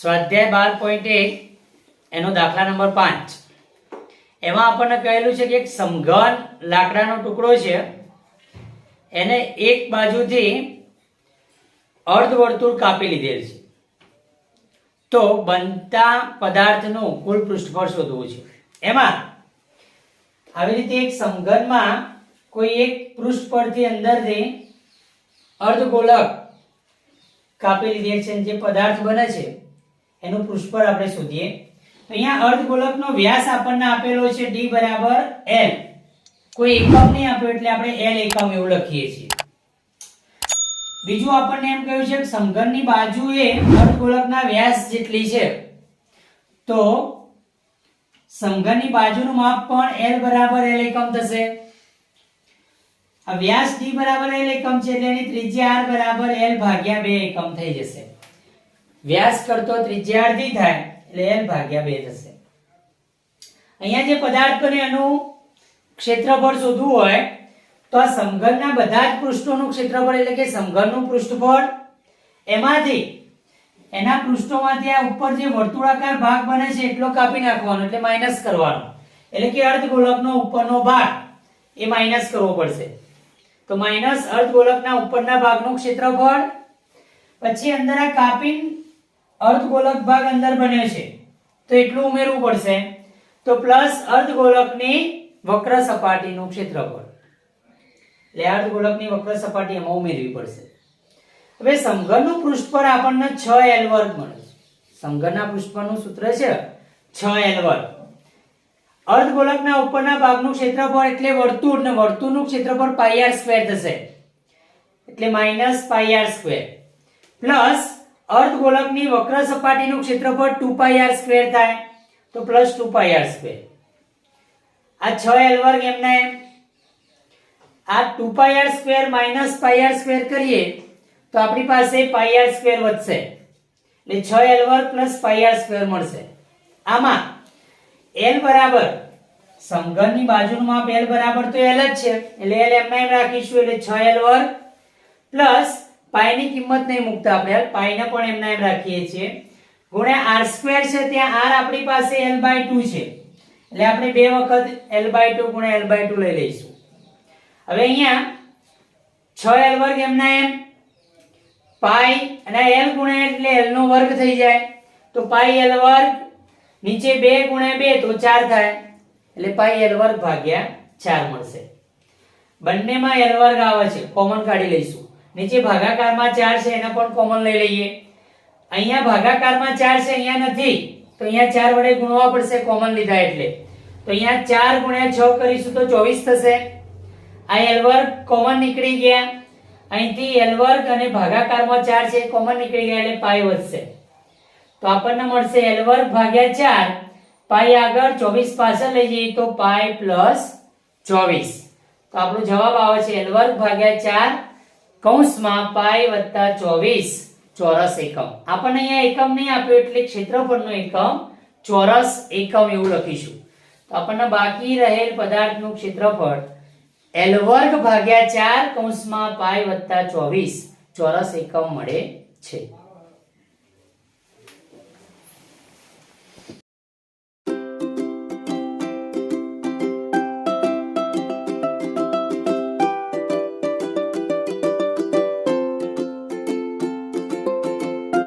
સ્વાધ્યાય બાર પોઈન્ટ એક, એનો દાખલા નંબર પાંચ. એમાં આપણને કહેલું છે કે એક સમઘન લાકડાનો ટુકડો છે. એને એક બાજુથી અર્ધવર્તુળ કાપી લીધેલ છે. તો બનતા પદાર્થનું કુલ પૃષ્ઠફળ શોધવું છે. એમાં આવી રીતે એક સમઘનમાં કોઈ એક પૃષ્ઠ પરથી અંદરથી અર્ધગોલક કાપી લીધેલ છે જે પદાર્થ બને છે એનું પૃષ્ઠફળ આપણે શોધીએ. તો અહીંયા અર્ધગોલકનો વ્યાસ આપણને આપેલો છે d બરાબર l કોઈ એકમ નહીં આપ્યો એટલે આપણે l એકમ એવું લખીએ છીએ. બીજું આપણને એમ કહ્યું છે કે સમઘનની બાજુ એ અર્ધગોલકના વ્યાસ જેટલી છે, તો સમઘનની બાજુનું માપ પણ l બરાબર l એકમ થશે. આ વ્યાસ d બરાબર l એકમ છે એટલે એની ત્રિજ્યા r બરાબર l ભાગ્યા 2 એકમ થઈ જશે. વ્યાસ કરતો ત્રિજ્યા અડધી થાય, એટલે એલ ભાગ્યા બે થશે અહીંયા જે પદાર્થ બને એનું ક્ષેત્રફળ શોધવું હોય, તો આ સમઘનના બધા જ પૃષ્ઠોનું ક્ષેત્રફળ એટલે કે સમઘનનું પૃષ્ઠફળ, એમાંથી એના પૃષ્ઠોમાંથી આ ઉપર જે વર્તુળાકાર ભાગ બને છે, એટલો કાપી નાખવાનો, એટલે માઇનસ કરવાનો. એટલે કે અર્ધગોળકનો ઉપરનો ભાગ, એ માઇનસ કરવો પડશે. તો માઇનસ અર્ધગોળકના ઉપરના ભાગનું ક્ષેત્રફળ, પછી અંદર આ કાપી અર્ધગોળક ભાગ અંદર બન્યો છે. તો એટલું ઉમેરવું પડશે. તો પ્લસ અર્ધગોળકની વક્ર સપાટીનું ક્ષેત્રફળ. એટલે અર્ધગોલકની વક્ર સપાટી એમાં ઉમેરવી પડશે. હવે સમઘનનું પૃષ્ઠફળ આપણને 6l વર્ગ મળે છે. સમઘનના પૃષ્ઠફળનું સૂત્ર છે 6l વર્ગ. અર્ધગોળકના ઉપરના ભાગનું ક્ષેત્રફળ એટલે વર્તુળ ને વર્તુળનું ક્ષેત્રફળ પાઈ આર સ્ક્વેર થશે. એટલે minus pi r square plus અર્ધગોળકની વક્ર સપાટીનું ક્ષેત્રફળ 2 પાઈ આર સ્ક્વેર થાય, તો પ્લસ 2 પાઈ આર સ્ક્વેર આ 6l વર્ગ એમના એમ આ 2 pi r square minus pi r square કરીએ, તો આપણી પાસે પાઈ આર સ્ક્વેર વધશે. એટલે 6l વર્ગ પ્લસ પાઈ આર સ્ક્વેર મળશે. આમાં l બરાબર સમઘનની બાજુનું માપ l બરાબર તો l જ છે. એટલે l એમના એમ રાખીશું, એટલે 6l વર્ગ પ્લસ પાઈની કિંમત નહીં મૂકતા આપણે પાઈને પણ એમના એમ રાખીએ છીએ. ગુણ્યા આર સ્ક્વેર છે, ત્યાં આર આપણી પાસે એલ બાય ટુ છે. એટલે આપણે બે વખત એલ બાય ટુ ગુણ્યા એલ બાય ટુ લઈ લઈશું. હવે અહીંયા 6l વર્ગ એમના એમ? પાઈ અને એલ ગુણ્યા એટલે એલનો વર્ગ થઈ જાય. તો પાઈ એલ વર્ગ નીચે બે ગુણ્યા બે, તો ચાર થાય. એટલે પાઈ એલ વર્ગ ભાગ્યા ચાર મળશે. બંનેમાં એલ વર્ગ આવે છે. કોમન કાઢી લઈશું. નીચે ભાગાકારમાં 4 છે, એના પણ કોમન લઈ લઈએ. અહીંયા ભાગાકારમાં 4 છે, અહીંયા નથી. તો અહીંયા 4 વડે ગુણવા પડશે કોમન લીધા એટલે. તો અહીંયા 4 ગુણ્યા 6 કરીશું તો 24 થશે. આ l વર્ગ કોમન નીકળી ગયા. અહીંથી l વર્ગ અને ભાગાકારમાં 4 છે કોમન નીકળી ગયા એટલે પાઈ વધશે. તો આપણને મળશે l વર્ગ ભાગ્યા 4 પાઈ આગળ 24 પાછળ લઈ જઈએ તો પાઈ પ્લસ 24 તો આપણો જવાબ આવે છે l વર્ગ ભાગ્યા 4 કૌંસમાં પાઈ વત્તા 24 ચોરસ એકમ. આપણને અહીંયા એકમ નહીં આપ્યો એટલે ક્ષેત્રફળનો એકમ ચોરસ એકમ એવું લખીશું. તો આપણને બાકી રહેલ પદાર્થનું ક્ષેત્રફળ એલ વર્ગ ભાગ્યા ચાર કૌંસમાં પાય વત્તા 24 ચોરસ એકમ મળે છે.